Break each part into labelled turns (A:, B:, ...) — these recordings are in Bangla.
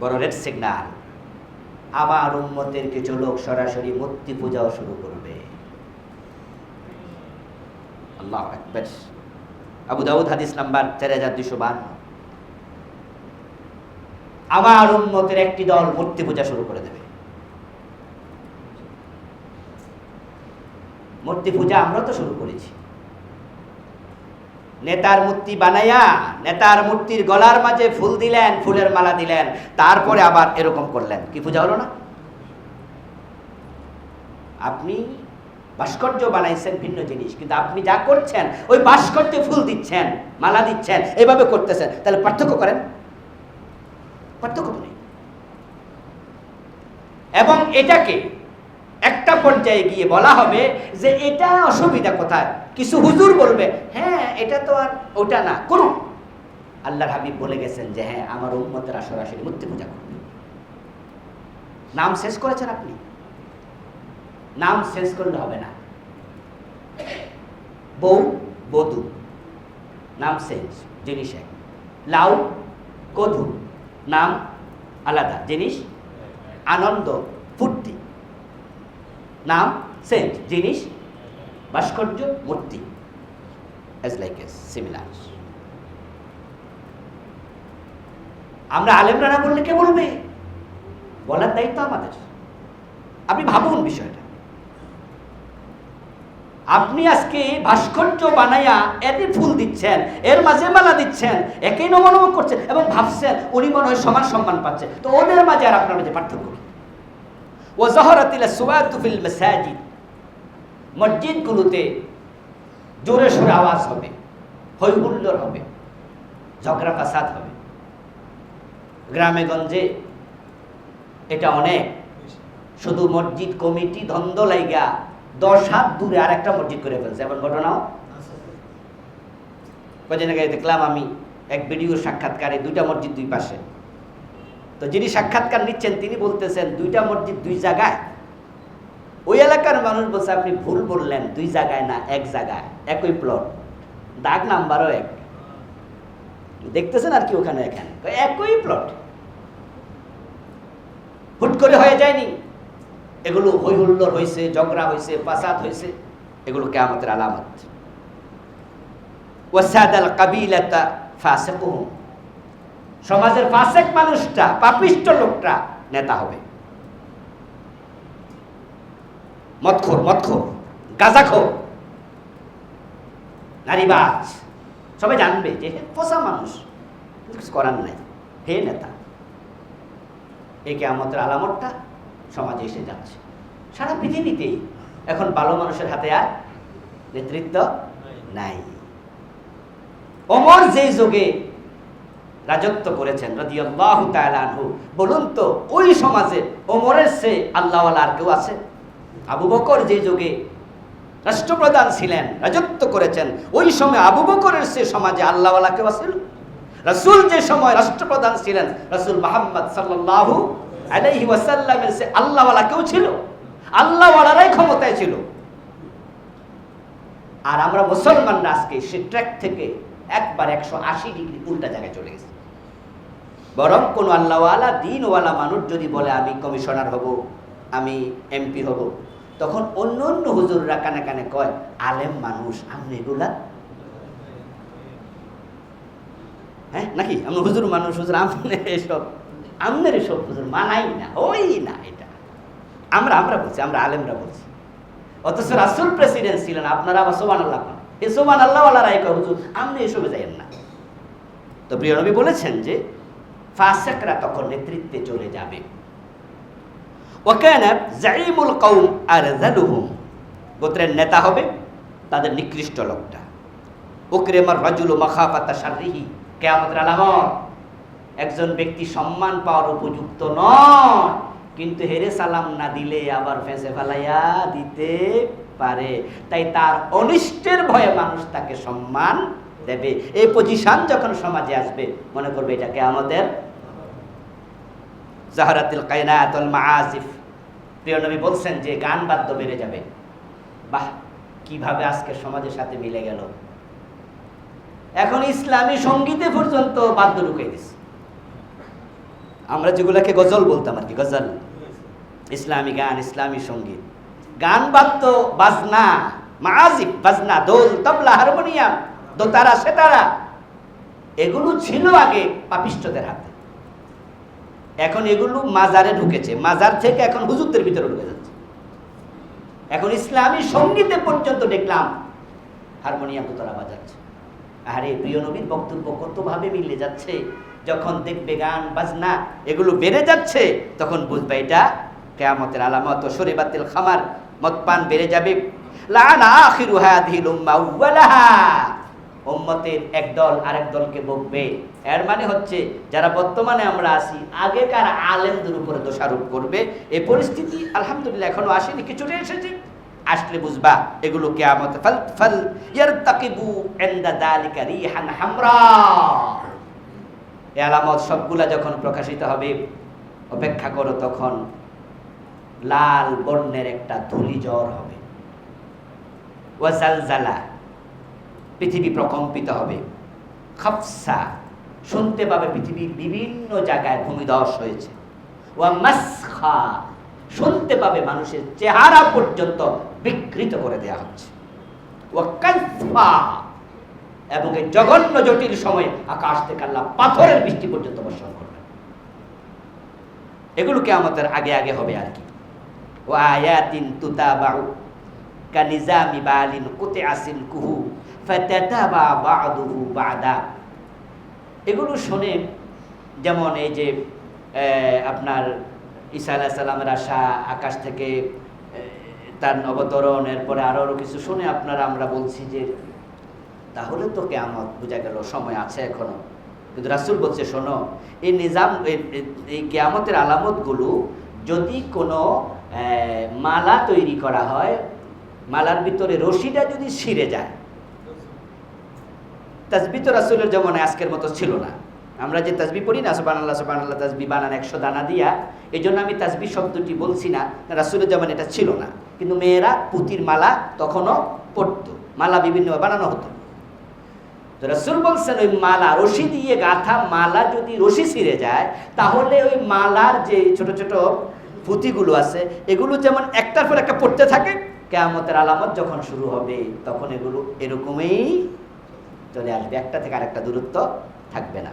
A: বড় রেড সিগন্যাল উম্মতের কিছু লোক সরাসরি মূর্তি পূজাও শুরু করবে। আল্লাহ আকবার। আবু দাউদ হাদিস নাম্বার চার হাজার দুশো বান্ন। আমার উন্মতের একটি দল মূর্তি পূজা শুরু করে দেবে। মূর্তি পূজা আমরা তো শুরু করেছি। নেতার মূর্তি বানাইয়া, নেতার মূর্তির গলার মাঝে ফুল দিলেন, ফুলের মালা দিলেন, তারপরে আবার এরকম করলেন। কি পূজা হলো না? আপনি ভাস্কর্য বানাইছেন ভিন্ন জিনিস, কিন্তু আপনি যা করছেন, ওই ভাস্কর্যে ফুল দিচ্ছেন, মালা দিচ্ছেন, এভাবে করতেছেন, তাহলে পার্থক্য করেন। পার্থক্য নেই। এবং এটাকে একটা পর্যায়ে গিয়ে বলা হবে যে এটা অসুবিধা কোথায়? কিছু হুজুর বলবে হ্যাঁ এটা তো আর ওটা না, করুন। আল্লাহর হাবিব বলে গেছেন যে হ্যাঁ আমার উম্মতেরা সরাসরি মূর্তি পূজা করবে। নাম শেষ করেছেন আপনি? নাম শেষ করলে হবে না। বউ, বধু, নাম শেষ, জিনিস এক। লাউ কধু নাম আলাদা, জিনিস আনন্দ, ফুর্তি। নাম সেন্ট জিনিস ভাস্কর্য মূর্তি অ্যাজ লাইক এ সিমিলার আমরা আলেমরা না বললে কে বলবে? বলার দায়িত্ব আমাদের। আপনি ভাবুন বিষয়টা। আপনি আজকে ভাস্কর্য বানাইয়া এতে ফুল দিচ্ছেন, এর মাঝে মালা দিচ্ছেন, একই নমনম করছেন এবং ভাবছেন উনি মনে হয় সমান সম্মান পাচ্ছে। তো ওদের মাঝে আর আপনার মাঝে পার্থক্য ও জহরাতিলা সুয়াতুফিল মেসাজিদ। মসজিদগুলোতে জোরে সোরে আওয়াজ হবে হৈহুল্লোর হবে, ঝগড়া ফাসাদ হবে। গ্রামে গঞ্জে এটা অনেক। শুধু মসজিদ কমিটি দ্বন্দ্ব লাইগা দশ হাত দূরে আর একটা মসজিদ করে ফেলছে। এমন ঘটনাও কদিন আগে দেখলাম আমি এক ভিডিও সাক্ষাৎকারে দুইটা মসজিদ দুই পাশে। তো যিনি সাক্ষাৎকার নিচ্ছেন, তিনি বলতেছেন, দুইটা মসজিদ দুই জায়গায়। ওই এলাকার মানুষ বলছে, আপনি ভুল বললেন, দুই জায়গায় না, এক জায়গায়, একই প্লট দাগ নাম্বারও এক। দেখতেছেন আর কি ওখানে, এখানে। একই প্লট হুট করে হয়ে যায়নি। এগুলো হই হুল্লোর হয়েছে ঝগড়া হয়েছে ফাসাদ হয়েছে এগুলো কেয়ামতের আলামত। ওয়াসাদ আল কাবিলাতা ফাসেকুহুম সমাজের ফাসেক মানুষটা, পাপিষ্ট লোকটা, নেতা হবে। মদখোর মদখোর গাজাখোর নারীবাজ, সবাই জানবে যে হে পোষা মানুষ কিছু করার নাই। হে নেতা এই কেয়ামতের আলামতটা সমাজে এসে যাচ্ছে। সারা পৃথিবীতেই এখন ভালো মানুষের হাতে আর নেতৃত্ব নাই। অমর যে যুগে রাজত্ব করেছেন, রাদিয়াল্লাহু তাআলা আনহু, বলুন তো, ওই সমাজে অমরের সে আল্লাহওয়ালা আর কেউ আছে? আবু বকর যে যুগে রাষ্ট্রপ্রধান ছিলেন, রাজত্ব করেছেন, ওই সময় আবু বকরের সে সমাজে আল্লাহওয়ালা কেউ আছিল রাসূল যে সময় রাষ্ট্রপ্রধান ছিলেন, রাসূল সাল্লাল্লাহু আলাইহি ওয়াসাল্লামের সে আল্লাহওয়ালা কেউ ছিল। আল্লাহওয়ালারাই ক্ষমতায় ছিল। আর আমরা মুসলমানরা আজকে সে ট্র্যাক থেকে একবার একশো আশি ডিগ্রি উল্টা জায়গায় চলে গেছে। বরং কোনো আল্লাহওয়ালা, দিনওয়ালা মানুষ যদি বলে, আমি কমিশনার হব আমি এমপি হব। তখন অন্য অন্য হুজুররা কানে কানে কয়, আলেম মানুষ আমি এগুলা? হ্যাঁ নাকি? আমরা হুজুর মানুষ, হুজুর আমনে এসব? আমনের এসব হুজুর মানাই না ওই না এটা। আমরা আমরা বলছি, আমরা আলেমরা বলছি। অথচ রাসুল প্রেসিডেন্ট ছিলেন, আপনারা আবার সোমান আল্লাহ পান এই সোমান আল্লাহ আল্লাহ কয়, হুজুর, আপনি এসবে যাইয়েন না। তো প্রিয় নবী বলেছেন যে, ফাসেকরা তখন নেতৃত্বে চলে যাবে। গোত্রের নেতা হবে তাদের নিকৃষ্ট লোকটা। ওকরেমার রাজুল মাখাফাতা শারিহি কেয়ামতের আলামত। একজন ব্যক্তি সম্মান পাওয়ার উপযুক্ত নয়, কিন্তু হেরে সালাম না দিলে আবার ফেঁসে ফেলাইয়া দিতে পারে। তাই তার অনিষ্টের ভয়ে মানুষ তাকে সম্মান দেবে। এই পজিশন যখন সমাজে আসবে, মনে করবে এটাকে আমাদের জাহরাতুল কায়নাতুল মাআসিফ। প্রিয় নবী বলছেন যে গান বাদ্য বেড়ে যাবে। বাহ, কীভাবে আজকে সমাজের সাথে মিলে গেল। এখন ইসলামী সঙ্গীতে পর্যন্ত বাদ্য ঢুকে দিছে। আমরা যেগুলোকে গজল বলতাম আর কি, গজল। ইসলামী গান, ইসলামী সংগীত। গান, বাদ্য, বাজনা, মাজিক, বাজনা, দোল, তবলা, হারমোনিয়াম, দোতারা, সেতারা, এগুলো ছিল আগে পাপিষ্টদের হাতে। এখন এগুলো মাজারে ঢুকেছে। মাজার থেকে এখন হুজুরদের ভিতরে ঢুকে যাচ্ছে। এখন ইসলামী সঙ্গীতে পর্যন্ত দেখলাম হারমোনিয়াম দোতারা বাজাচ্ছে। আরে প্রিয় নবীর বক্তব্য কতভাবে মিলে যাচ্ছে? যখন দেখবে গান, বাজনা এগুলো বেড়ে যাচ্ছে, তখন বুঝবে এটা কেয়ামতের আলামত ও শরীবাতিল খামার। মদপান বেড়ে যাবে। লানা আখিরু হাদিহিল উম্মা আউওয়ালাহা উম্মতের এক দল আরেক দলকে বকবে। এর মানে হচ্ছে, যারা বর্তমানে আমরা আছি, আগেকার আলেমদের উপরে দোষারোপ করবে। এই পরিস্থিতি আলহামদুলিল্লাহ এখনও আসেনি, কিছুটা এসেছে, আসলে বুঝবা, এগুলো কেয়ামত ফাল ফাল হামরা। এই আলামত সবগুলা যখন প্রকাশিত হবে, অপেক্ষা করো তখন লাল বর্ণের একটা ধুলি জ্বর হবে। ওয়াজালজালা পৃথিবী প্রকম্পিত হবে। খাফসা শুনতে পাবে পৃথিবীর বিভিন্ন জায়গায় ভূমিধস হয়েছে শুনতে পাবে মানুষের চেহারা পর্যন্ত বিকৃত করে দেয়া হচ্ছে। এবং এই জঘন্য জটিল সময়ে আকাশ থেকে আল্লাহ পাথরের বৃষ্টি পর্যন্ত বর্ষণ করবে এগুলো কেয়ামতের আগে আগে হবে আর কি। ও আয়াতিন তুতাবাউ কানিজামি বালিন কুতে আসিল কুহু এগুলো শুনে যেমন এই যে আপনার ঈসা আলাহ আসা আকাশ থেকে তার অবতরণ এরপরে আরও কিছু শুনে আপনারা, আমরা বলছি যে, তাহলে তো কেয়ামত, বোঝা গেল, সময় আছে এখনও। কিন্তু রাসুল বলছে, শোনো, এই নিজাম এই কেয়ামতের আলামতগুলো যদি কোনো মালা তৈরি করা হয়, মালার ভিতরে রশিটা যদি ছিঁড়ে যায় তাজবি তো রাসুলের জমানে আজকের মতো ছিল না। আমরা যে তাজবি পড়ি না সুবান আল্লাহ সুবান আল্লাহ তাজবি বানান, একশো দানা দিয়া এই জন্য আমি তাজবি শব্দটি বলছি না রাসুলের জমানে এটা ছিল না। কিন্তু মেয়েরা পুতির মালা তখনও পড়তো, মালা বিভিন্নভাবে বানানো হতো। তো রসুল বলছেন, ওই মালা রশি দিয়ে গাঁথা মালা যদি রশি ছিঁড়ে যায়, তাহলে ওই মালার যে ছোট ছোট পুঁতিগুলো আছে, এগুলো যেমন একটার পর একটা পড়তে থাকে, কেয়ামতের আলামত যখন শুরু হবে, তখন এগুলো এরকমই চলে আসবে। একটা থেকে আরেকটা দূরত্ব থাকবে না।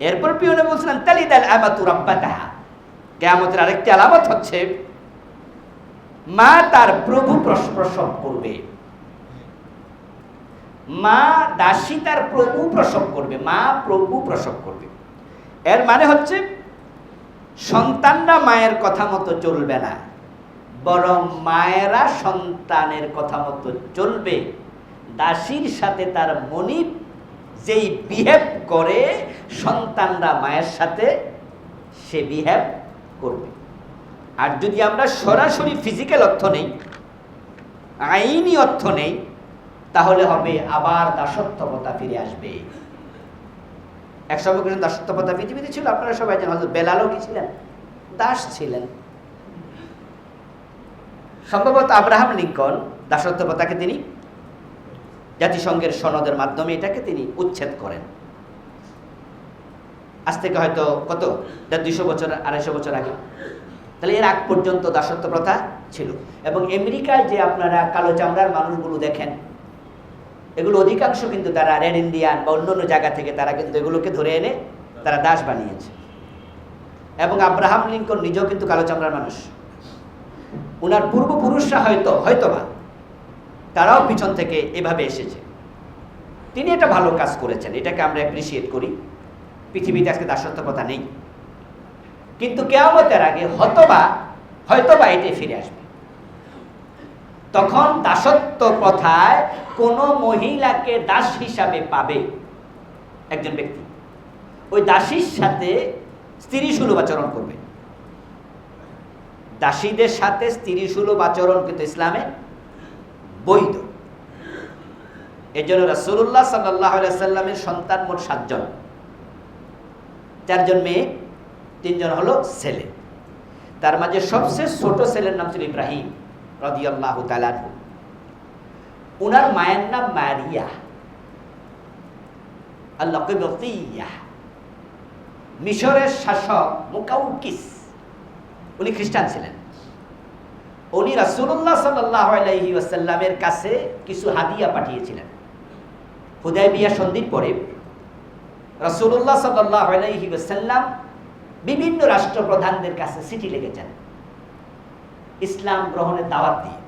A: এরপর পিয়নে বলছিলেন তালিদাল আমাতু রাব্বাতাহা কেয়ামতের আরেকটি আলামত হচ্ছে, মা তার প্রভু প্রস- প্রসব করবে। মা দাসী তার প্রভু প্রসব করবে, মা প্রভু প্রসব করবে। এর মানে হচ্ছে, সন্তানরা মায়ের কথা মতো চলবে না, বরং মায়েরা সন্তানের কথা মতো চলবে। দাসীর সাথে তার মনিব যেই বিহেভ করে, সন্তানরা মায়ের সাথে সে বিহেভ করবে। আর যদি আমরা সরাসরি ফিজিক্যাল অর্থ নেই, আইনি অর্থ নেই, তাহলে হবে আবার দাসত্বতা ফিরে আসবে। এক সময় কিন্তু দাসত্বতা পৃথিবীতে ছিল, আপনারা সবাই জানেন, হয়তো বেলালও কি ছিলেন? দাস ছিলেন। সম্ভবত আব্রাহাম লিঙ্কন দাসত্বতাকে তিনি জাতিসংঘের সনদের মাধ্যমে এটাকে তিনি উচ্ছেদ করেন। আজ থেকে হয়তো কত? দুইশো বছর, আড়াইশো বছর আগে। তাহলে এর আগ পর্যন্ত দাসত্ব প্রথা ছিল। এবং আমেরিকায় যে আপনারা কালো চামড়ার মানুষগুলো দেখেন, এগুলো অধিকাংশ কিন্তু তারা রেড ইন্ডিয়ান বা অন্য অন্য জায়গা থেকে তারা কিন্তু এগুলোকে ধরে এনে তারা দাস বানিয়েছে। এবং আব্রাহাম লিঙ্কন নিজেও কিন্তু কালো চামড়ার মানুষ। ওনার পূর্বপুরুষরা হয়তো, হয়তোবা তারাও পিছন থেকে এভাবে এসেছে। তিনি এটা ভালো কাজ করেছেন, এটাকে আমরা অ্যাপ্রিসিয়েট করি। পৃথিবীতে আজকে দাসত্ব প্রথা নেই। কিন্তু কেয়ামতের আগে হতবা হয়তোবা এটাই ফিরে আসবে। তখন দাসত্ব প্রথায় কোনো মহিলাকে দাস হিসাবে পাবে একজন ব্যক্তি। ওই দাসীর সাথে স্ত্রী সুলভ আচরণ করবে। দাসীদের সাথে স্ত্রী সুলভ আচরণ কিন্তু ইসলামে বৈধ। এই জন্য রাসুল্লাহ সাল্লাহ সাল্লামের সন্তান মোট সাতজন। চারজন মেয়ে, তিনজন হলো ছেলে। তার মাঝে সবচেয়ে ছোট ছেলের নাম ছিল ইব্রাহিম রদিয়াল্লাহ তালানহু উনার মায়ের নাম মারিয়া। আল্লাহ মিশরের শাসক মুকাউকিস। উনি খ্রিস্টান ছিলেন। উনি রাসূলুল্লাহ সাল্লাল্লাহু আলাইহি ওয়াসাল্লামের কাছে কিছু হাদিয়া পাঠিয়েছিলেন। হুদায়বিয়া সন্ধির পরে রাসূলুল্লাহ সাল্লাল্লাহু আলাইহি ওয়াসাল্লাম বিভিন্ন রাষ্ট্রপ্রধানদের কাছে চিঠি লিখেছেন। ইসলাম গ্রহণের দাওয়াত দিয়ে।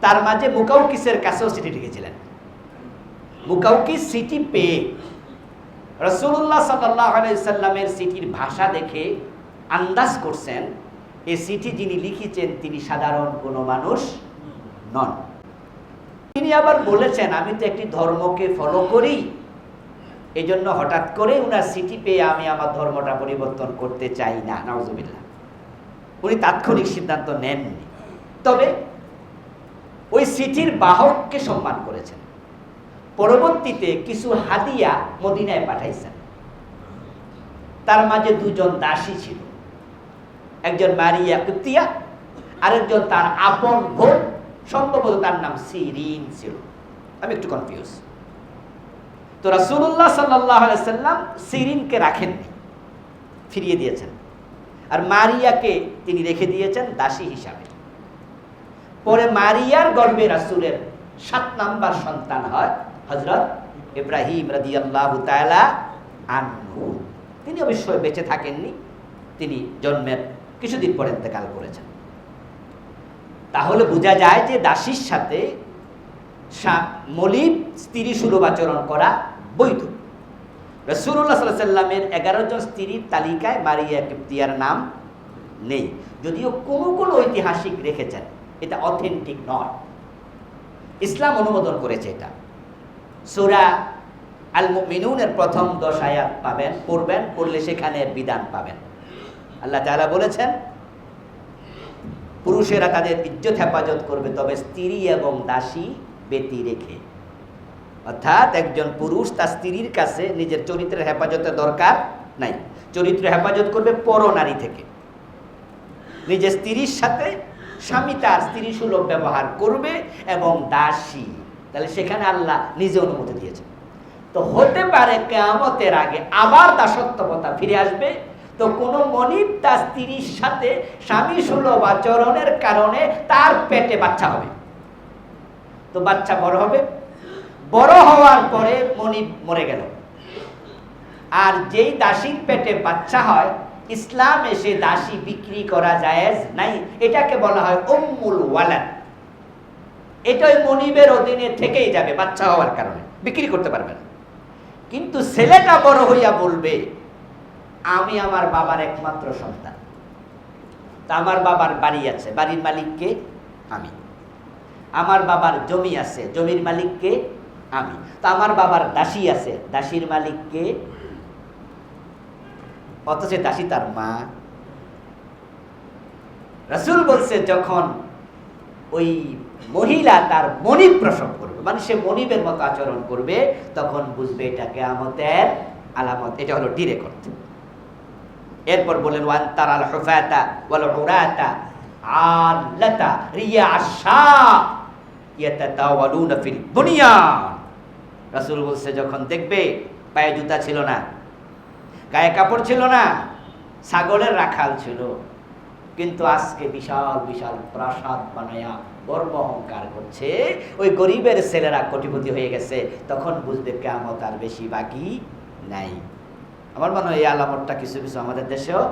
A: তার মাঝে মুকাউকিসের কাছেও চিঠি লিখেছিলেন। মুকাউকিস চিঠি পেয়ে রসুল্লাহ সাল্লাহ আলাইসাল্লামের চিঠির ভাষা দেখে আন্দাজ করছেন এই চিঠি যিনি লিখেছেন, তিনি সাধারণ কোনো মানুষ নন। তিনি আবার বলেছেন, আমি তো একটি ধর্মকে ফলো করি। এই জন্য হঠাৎ করে উনার চিঠি পেয়ে আমি আমার ধর্মটা পরিবর্তন করতে চাই না। নওয়াজুবিল্লাহ উনি তাৎক্ষণিক সিদ্ধান্ত নেননি। তবে ওই চিঠির বাহককে সম্মান করেছেন। পরবর্তীতে কিছু হাদিয়া মদিনায় পাঠাইছেন। তার মাঝে দুজন দাসী ছিল। একজন মারিয়া কুপ্তিয়া আরেকজন তার আপন বোন, সম্ভবত তার নাম সিরিন ছিল। আমি একটু কনফিউজ তো রাসুল্লাহ সাল্লাহ সাল্লাম সিরিনকে রাখেননি, ফিরিয়ে দিয়েছেন। আর মারিয়াকে তিনি রেখে দিয়েছেন দাসী হিসাবে। পরে মারিয়ার গর্বে রাসুলের সাত নাম্বার সন্তান হয় হজরত ইব্রাহিম রাজি আল্লাহ তিনি অবশ্যই বেঁচে থাকেননি, তিনি জন্মের কিছুদিন পর ইন্তেকাল করেছেন। তাহলে বোঝা যায় যে দাসীর সাথে মলিব স্ত্রী সুলভাচরণ করা বৈধ। রসুল্লাহ সাল্লামের এগারো জন স্ত্রীর তালিকায় মারিয়া কিপ্তিয়ার নাম নেই। যদিও কোনো কোনো ঐতিহাসিক রেখেছেন, এটা অথেন্টিক নয়। ইসলাম অনুমোদন করেছে এটা। সুরা আল মিনুনের প্রথম দশ আয়াত পাবেন, পড়বেন, পড়লে সেখানে বিধান পাবেন। আল্লাহ তালা বলেছেন, পুরুষেরা তাদের ইজ্জত, হেফাজত করবে, তবে স্ত্রী এবং দাসী বেতি রেখে। অর্থাৎ একজন পুরুষ তার স্ত্রীর কাছে নিজের চরিত্রের হেফাজতের দরকার নাই। চরিত্র হেফাজত করবে পর নারী থেকে। নিজের স্ত্রীর সাথে স্বামী তার স্ত্রী সুলভ ব্যবহার করবে এবং দাসী। তাহলে সেখানে আল্লাহ নিজে অনুমতি দিয়েছে তো হতে পারে কেমতের আগে আবার দাসত্বতা ফিরে আসবে তো কোন মনিব তার স্ত্রীর সাথে স্বামী সুলভ আচরণের কারণে তার পেটে বাচ্চা হবে। তো বাচ্চা বড় হবে। বড় হওয়ার পরে মনিব মরে গেল। আর যেই দাসীর পেটে বাচ্চা হয়, ইসলাম এসে দাসী বিক্রি করা যায় নাই। এটাকে বলা হয় উম্মুল ওয়ালাদ। এটাই মনিবের অধীনে থেকেই যাবে বাচ্চা হওয়ার কারণে। বিক্রি করতে পারবে না। কিন্তু ছেলেটা বড় হইয়া বলবে আমি আমার বাবার একমাত্র সন্তান। তা আমার বাবার বাড়ি আছে। বাড়ির মালিককে আমি। আমার বাবার জমি আছে। জমির মালিককে আমি। তা আমার বাবার দাসী আছে। দাসীর মালিককে অথচ দাসী তার মা। রাসুল বলছে, যখন ওই মহিলা তার মনিব প্রসব করবে মানে সে মনিবের মতো আচরণ করবে, তখন বুঝবে এটা কেয়ামতের আলামত। এটা হলো ডিরেকর্ড এরপর বলেন ওয়ান তারাল হুফাতা ওয়াল উরাতা আল্লাতা রিয়া আশা ইয়াতাতাওয়ালুনা ফিল বুনিয়ান। রাসূল বলছে, যখন দেখবে পায়ে জুতা ছিল না, গায়ে কাপড় ছিল না, ছাগলের রাখাল ছিল। কিন্তু আজকে বিশাল বিশাল প্রাসাদ বানায়া গর্ব অহংকার করছে, ওই গরিবের ছেলেরা কোটিপতি হয়ে গেছে, তখন বুঝবে কেমত আর বেশি বাকি নাই। আমার মনে হয় এই আলামতটা কিছু কিছু আমাদের দেশেও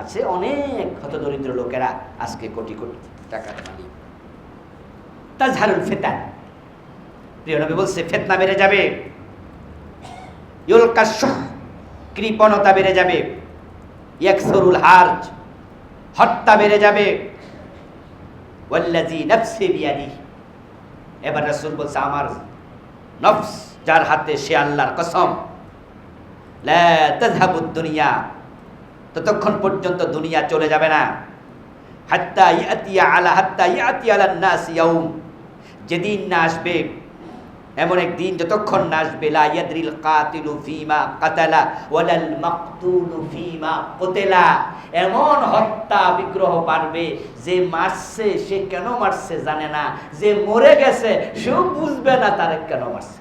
A: আছে, অনেক হতদরিদ্র লোকেরা আজকে কোটি কোটি টাকার মালিক তাজহারুল ফেতান। প্রিয় নবী বলছে, ফেতনা বেড়ে যাবে। কৃপণতা বেড়ে যাবে। ইয়াকসরুল হার্জ, হত্যা বেড়ে যাবে। এবার রাসূল বলছে, আমার নফস যার হাতে সে আল্লাহর কসম। দুনিয়া। ততক্ষণ পর্যন্ত দুনিয়া চলে যাবে না। হাত্তা ইয়াতিয়া আলা, হাত্তা ইয়াতি আলা নাস ইয়াউম। যেদিন না আসবে, এমন এক দিন যতক্ষণ না আসবে, লা ইয়াদরিল কাতিলু ফিমা কাতালা ওয়ালাল মাকতুলু ফিমা কুতিলা। এমন হত্যা বিগ্রহ পারবে যে মারছে সে কেন মারছে জানে না। যে মরে গেছে, সেও বুঝবে না তারে কেন মারছে।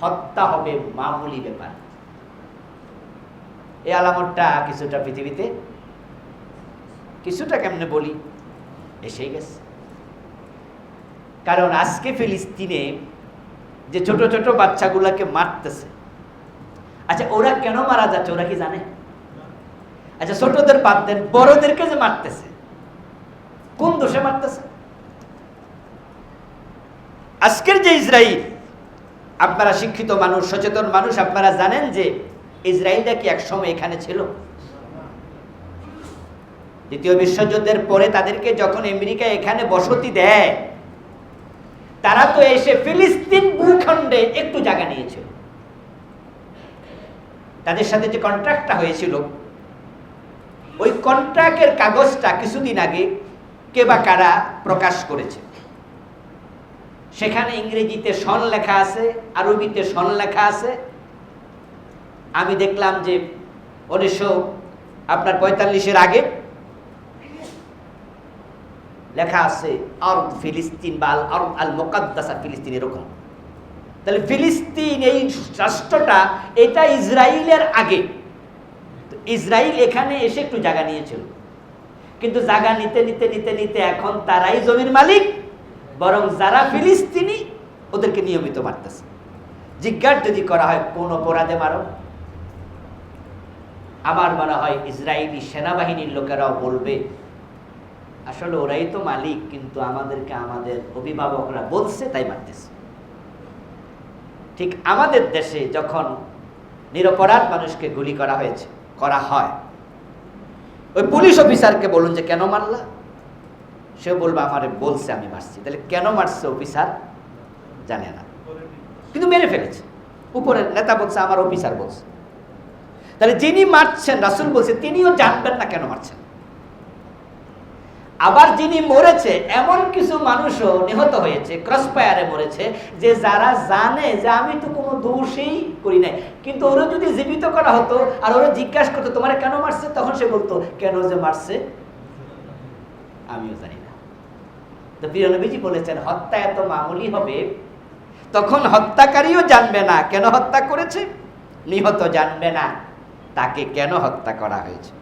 A: হত্যা হবে মামুলি ব্যাপার। এই আলামতটা কিছুটা পৃথিবীতে, কিছুটা কেমনে বলি, এসেই গেছে। কারণ আজকে ফিলিস্তিনে যে ছোট ছোট বাচ্চাগুলাকে মারতেছে আচ্ছা ওরা কেন মারা যাচ্ছে ওরা কি জানে? আচ্ছা ছোটদের বাদ দেন, বড়দেরকে যে মারতেছে, কোন দোষে মারতেছে? আজকের যে ইসরায়েল আপনারা শিক্ষিত মানুষ, সচেতন মানুষ, আপনারা জানেন যে ইসরায়েলটা কি একসময় এখানে ছিল? দ্বিতীয় বিশ্বযুদ্ধের পরে তাদেরকে যখন আমেরিকা এখানে বসতি দেয়, তারা তো এসে ফিলিস্তিন ভূখণ্ডে একটু জায়গা নিয়েছিল। তাদের সাথে যে কন্ট্রাক্টটা হয়েছিল, ওই কন্ট্রাক্টের কাগজটা কিছুদিন আগে কে বা কারা প্রকাশ করেছে। সেখানে ইংরেজিতে সন লেখা আছে, আরবিতে সন লেখা আছে আমি দেখলাম যে উনিশশো, আপনার পঁয়তাল্লিশের আগে লেখা আছে, আরব ফিলিস্তিন বা আরব আল মোকাদ্দাসা ফিলিস্তিন এরকম। তাহলে ফিলিস্তিন এই রাষ্ট্রটা, এটা ইসরায়েলের আগে। ইসরায়েল এখানে এসে একটু জায়গা নিয়েছিল। কিন্তু জায়গা নিতে নিতে নিতে নিতে এখন তারাই জমির মালিক, বরং যারা ফিলিস্তিনি, ওদেরকে নিয়মিত মারতেছে। জিজ্ঞাসা যদি করা হয়, কোন অপরাধে মারো? আমার মনে হয় ইসরায়েলি সেনাবাহিনীর লোকেরাও বলবে, আসলে ওরাই তো মালিক, কিন্তু আমাদেরকে আমাদের অভিভাবকরা বলছে, তাই মারতেছে। ঠিক আমাদের দেশে যখন নিরপরাধ মানুষকে গুলি করা হয়েছে, করা হয়, ওই পুলিশ অফিসারকে বলুন যে, কেন মারলা? সে বলবে, আমারে বলছে আমি মারছি। তাহলে কেন মারছে অফিসার? জানে না। কিন্তু মেরে ফেলেছে। উপরের নেতা বলছে, আমার অফিসার বলছে। তাহলে যিনি মারছেন, রাসুল বলছে, তিনিও জানবেন না কেন মারছেন। আবার যিনি মরেছে, এমন কিছু মানুষও নিহত হয়েছে ক্রসপায়ারে মরেছে, যে যারা জানে যে আমি তো কোনো দোষই করি নাই। কিন্তু ওরা যদি জীবিত করা হতো, আর ওরা জিজ্ঞাসা করতো, তোমার কেন মারছে? তখন সে বলতো, কেন যে মারছে? আমিও জানি না। তো বিরনবীজি বলেছেন, হত্যা এত মামুলি হবে, তখন হত্যাকারীও জানবে না। কেন হত্যা করেছে? নিহত জানবে না। তাকে কেন হত্যা করা হয়েছে?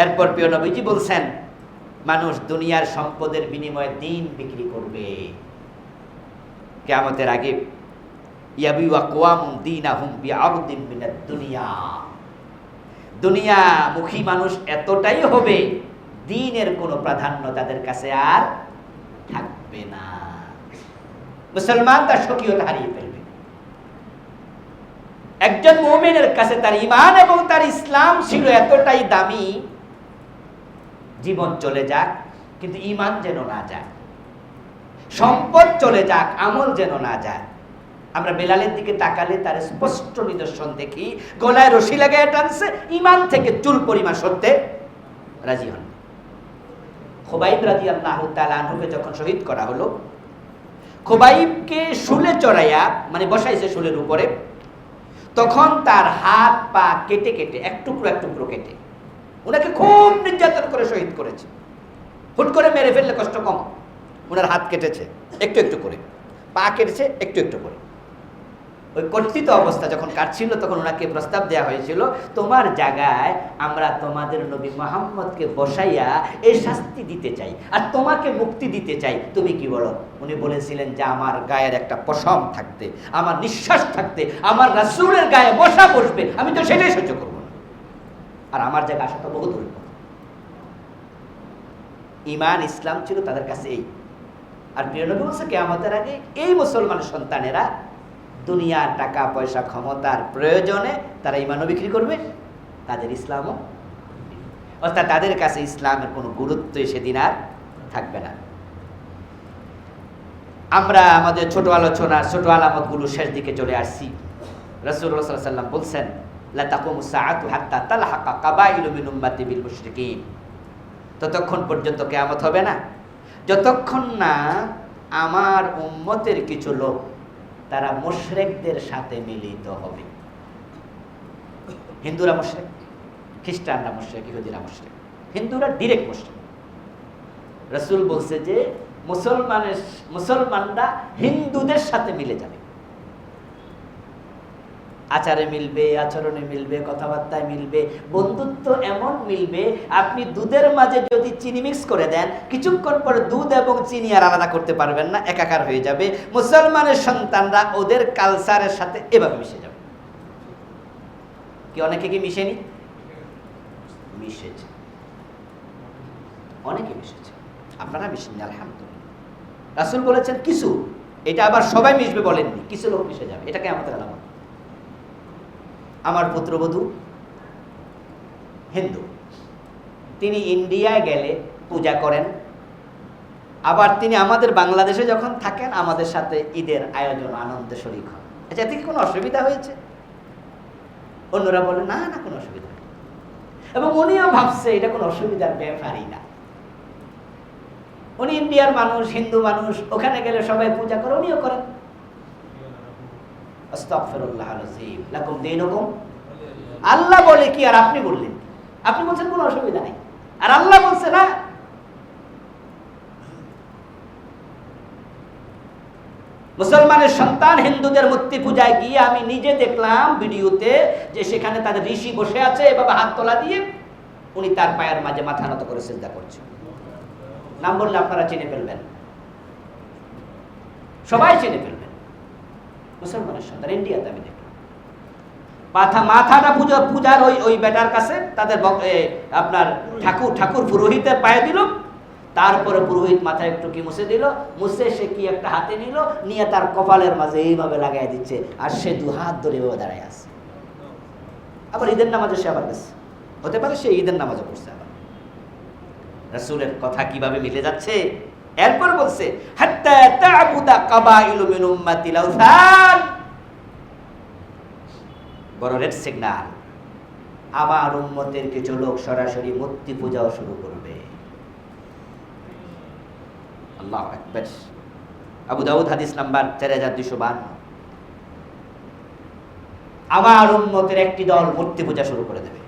A: এরপর প্রিয় নবীজি বলছেন, মানুষ দুনিয়ার সম্পদের বিনিময়ে দিন বিক্রি করবে। কেমতের আগে দুনিয়া দুনিয়া। মুখী মানুষ এতটাই হবে, দিনের কোনো প্রাধান্য তাদের কাছে আর থাকবে না। মুসলমান তার স্বকীয়তা হারিয়ে ফেলবে। একজন মোমেনের কাছে তার ইমান এবং তার ইসলাম ছিল এতটাই দামি, জীবন চলে যাক, কিন্তু ইমান যেন না যায়। সম্পদ চলে যাক, আমল যেন না যায়। আমরা বেলালের দিকে তাকালে তার স্পষ্ট নিদর্শন দেখি, গলায় রশি লাগায় টানছে ইমান থেকে চুল পরিমাণ সত্যে রাজি হন। খোবাইব রাজি আল্লাহ তালুকে যখন শহীদ করা হলো, খোবাইবকে শুলে চড়াইয়া মানে বসাইছে শুলের উপরে তখন তার হাত পা কেটে কেটে, এক টুকরো এক টুকরো কেটে। ওনাকে খুব নির্যাতন করে শহীদ করেছে। হুট করে মেরে ফেললে কষ্ট কম। ওনার হাত কেটেছে, একটু একটু করে। পা কেটেছে, একটু একটু করে। ওই কর্তৃত অবস্থা যখন কাটছিল, তখন ওনাকে প্রস্তাব দেওয়া হয়েছিল, তোমার জায়গায় আমরা তোমাদের নবী মোহাম্মদকে বসাইয়া এই শাস্তি দিতে চাই আর তোমাকে মুক্তি দিতে চাই। তুমি কি বলো? উনি বলেছিলেন যে, আমার গায়ের একটা পশম থাকতে, আমার নিঃশ্বাস থাকতে, আমার রাসুলের গায়ে বসা বসবে, আমি তো সেটাই সহ্য করব আর আমার জায়গা আসা তো বহু দূর ইমান ইসলাম ছিল তাদের কাছে এই। আর প্রিয়নবী বলছে, কেয়ামতের আগে এই মুসলমান সন্তানেরা দুনিয়ার টাকা, পয়সা, ক্ষমতার প্রয়োজনে তারা ইমানও বিক্রি করবে। তাদের ইসলামও অর্থাৎ তাদের কাছে ইসলামের কোনো গুরুত্ব সেদিন আর থাকবে না। আমরা আমাদের ছোট আলোচনার ছোট আলামতগুলো শেষ দিকে চলে আসছি। রসুল্লাহ বলছেন ততক্ষণ পর্যন্ত কেয়ামত হবে না। যতক্ষণ না আমার উম্মতের কিছু লোক তারা মুশরেকদের সাথে মিলিত হবে। হিন্দুরা মুশরেক, খ্রিস্টানরা মুশরেক, ইহুদিরা মুশরেক। হিন্দুরা ডিরেক্ট মুশরেক। রসুল বলছে যে, মুসলমানের, মুসলমানরা হিন্দুদের সাথে মিলে যাবে। আচারে মিলবে, আচরণে মিলবে, কথাবার্তায় মিলবে, বন্ধুত্ব এমন মিলবে, আপনি দুধের মাঝে যদি চিনি মিক্স করে দেন, কিছুক্ষণ পরে দুধ এবং চিনি আর আলাদা করতে পারবেন না, একাকার হয়ে যাবে। মুসলমানের সন্তানরা ওদের কালচারের সাথে এভাবে মিশে যাবে। কি অনেকে কি মিশেনি? মিশেছে। অনেকে মিশেছে। আপনারা মিশেননি, আলহামদুলিল্লাহ। রাসুল বলেছেন, কিছু। এটা আবার সবাই মিশবে বলেননি। কিছু লোক মিশে যাবে। এটাকে আমাদের আলামত। আমার পুত্রবধূ হিন্দু। তিনি ইন্ডিয়ায় গেলে পূজা করেন। আবার তিনি আমাদের বাংলাদেশে যখন থাকেন, আমাদের সাথে ঈদের আয়োজন, আনন্দে, শরিক হন আচ্ছা এতে কি কোনো অসুবিধা হয়েছে? অন্যরা বলে, না না, কোনো অসুবিধা এবং উনিও ভাবছে, এটা কোনো অসুবিধার ব্যাপারই না। উনি ইন্ডিয়ার মানুষ, হিন্দু মানুষ, ওখানে গেলে সবাই পূজা করে, উনিও করেন। আল্লাহ বলে কি, আর আপনি বললেন আপনি বলছেন কোনো অসুবিধা নেই। আর আল্লাহ বলছে না। মুসলমানের সন্তান হিন্দুদের মূর্তি পূজায় গিয়ে আমি নিজে দেখলাম ভিডিওতে যে সেখানে তাদের ঋষি বসে আছে, এভাবে হাত তোলা দিয়ে উনি তার পায়ের মাঝে মাথা নত করে চিন্তা করছে। নাম বললে আপনারা চিনে ফেলবেন। সবাই চিনে ফেলবেন। মুসলমানের সন্তান, ইন্ডিয়াতে আমি মাথা মাথাটা পূজা পূজার ওই ওই বেটার কাছে, তাদের আপনার ঠাকুর ঠাকুর পুরোহিতের পায়ে দিল। তারপরে পুরোহিত মাথায় একটু কি মুছে দিল, মুছে সে কি একটা হাতে নিল, নিয়ে তার কপালের মাঝে এইভাবে লাগাই দিচ্ছে, আর সে দু হাত ধরে এভাবে দাঁড়ায় আছে। আবার ঈদের নামাজে সে আবার গেছে। হতে পারে সে ঈদের নামাজও পড়ছে আবার। রাসূলের কথা কীভাবে মিলে যাচ্ছে? এরপর বলছে আমার উম্মতের কিছু লোক সরাসরি মূর্তি পূজাও শুরু করবে। আবু দাউদ হাদিস নাম্বার চার হাজার দুশো বান্ন। একটি দল মূর্তি পূজা শুরু করে দেবে।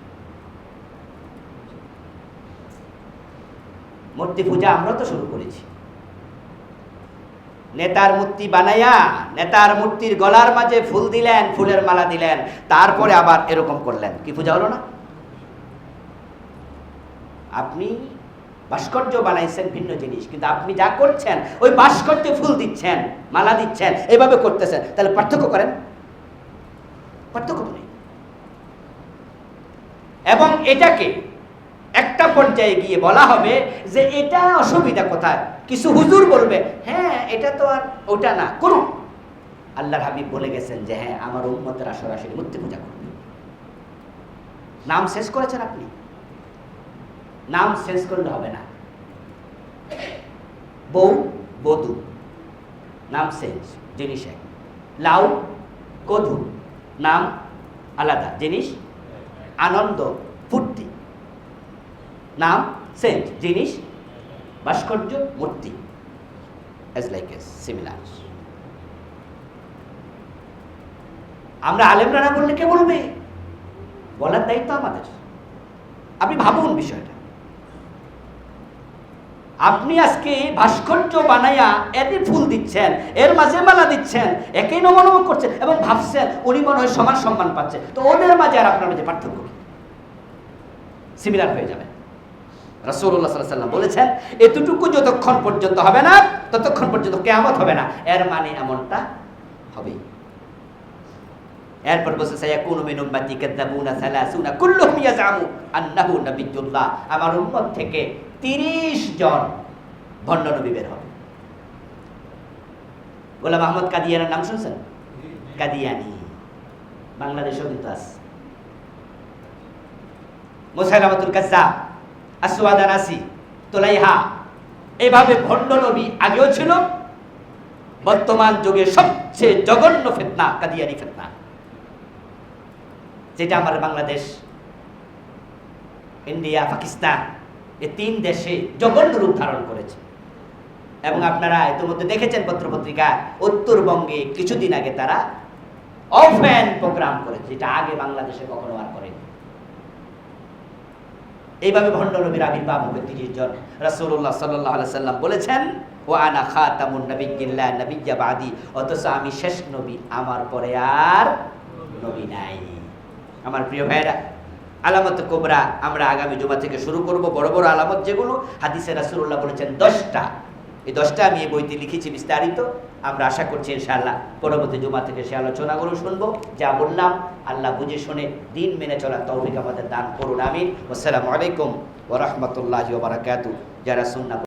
A: মূর্তি পূজা আমরা তো শুরু করেছি। নেতার মূর্তি বানাইয়া, নেতার মূর্তির গলার মাঝে ফুল দিলেন, ফুলের মালা দিলেন, তারপরে আবার এরকম করলেন। কি পূজা হলো না? আপনি ভাস্কর্য বানাইছেন ভিন্ন জিনিস, কিন্তু আপনি যা করছেন, ওই ভাস্কর্যে ফুল দিচ্ছেন, মালা দিচ্ছেন এভাবে করতেছেন, তাহলে পার্থক্য করেন। পার্থক্য নেই। এবং এটাকে একটা পর্যায়ে গিয়ে বলা হবে যে এটা অসুবিধা কোথায়? কিছু হুজুর বলবে হ্যাঁ এটা তো আর ওটা না, করুন। আল্লাহর হাবিব বলে গেছেন যে হ্যাঁ আমার উম্মতেরা সরাসরি মূর্তি পূজা করবে। নাম শেষ করেছেন আপনি? নাম শেষ করলে হবে না। বউ, বধু, নাম শেষ, জিনিস এক। লাউ, কধু, নাম আলাদা, জিনিস আনন্দ, ফুর্তি। নাম, সেন্ট, জিনিস, ভাস্কর্য, মূর্তি এজ লাইক এস সিমিলার আমরা আলেমরা না বললে কে বলবে? বলার দায়িত্ব আমাদের। আপনি ভাবুন বিষয়টা। আপনি আজকে ভাস্কর্য বানাইয়া এতে ফুল দিচ্ছেন, এর মাঝে মালা দিচ্ছেন একই নমনম করছেন এবং ভাবছেন উনি মনে হয় সমান সম্মান পাচ্ছে। তো ওদের মাঝে আর আপনার মাঝে পার্থক্য সিমিলার হয়ে যাবে। রাসূলুল্লাহ সাল্লাম বলেছেন, এতটুকু যতক্ষণ পর্যন্ত হবে না, ততক্ষণ পর্যন্ত কেয়ামত হবে না। এর মানে এমনটা হবে এরপর বলছে আমার উম্মত থেকে 30 জন ভণ্ড নবী বের হবে। গোলাম আহমদ কাদিয়ানের নাম শুনছেন? কাদিয়ানি। বাংলাদেশেও কিন্তু আছে। মুসাইলামাতুল কাজ্জাব। আসওয়াদ আনাসি তোলাইহা। এভাবে ভণ্ড নবী আগেও ছিল, বর্তমান যুগে সবচেয়ে জঘন্য ফেতনা, কাদিয়ানি ফেতনা। যেটা আমার বাংলাদেশ, ইন্ডিয়া, পাকিস্তান, এ তিন দেশে জঘন্য রূপ ধারণ করেছে। এবং আপনারা ইতিমধ্যে দেখেছেন পত্রপত্রিকা, উত্তরবঙ্গে কিছুদিন আগে তারা অফেন প্রোগ্রাম করেছে, যেটা আগে বাংলাদেশে কখনো আর করেনি। এইভাবে ভণ্ড নবীর আবির্ভাব হবে তিরিশ জন। রাসুল্লাহ সাল্লাহ সাল্লাম বলেছেন ও আনা খাতামুন নবিয়্যিল্লাহ নবীল্লা বাদি অথচ আমি শেষ নবী, আমার পরে আর নবী নাই। আমার প্রিয় ভাইরা আলামত কোবরা আমরা আগামী জুমা থেকে শুরু করব। বড় বড় আলামত যেগুলো, হাদিসে রাসুল্লাহ বলেছেন দশটা এই দশটা আমি এই বইতে লিখেছি বিস্তারিত। আমরা আশা করছি ইনশাআল্লাহ পরবর্তী জুমা থেকে সে আলোচনাগুলো শুনব। যা বললাম, আল্লাহ বুঝে শুনে দিন মেনে চলার তৌফিক আমাদের দান করুন, আমিন। আসসালামু আলাইকুম ওয়া রাহমাতুল্লাহি ওয়া বারাকাতুহু। যারা সুন্নাহ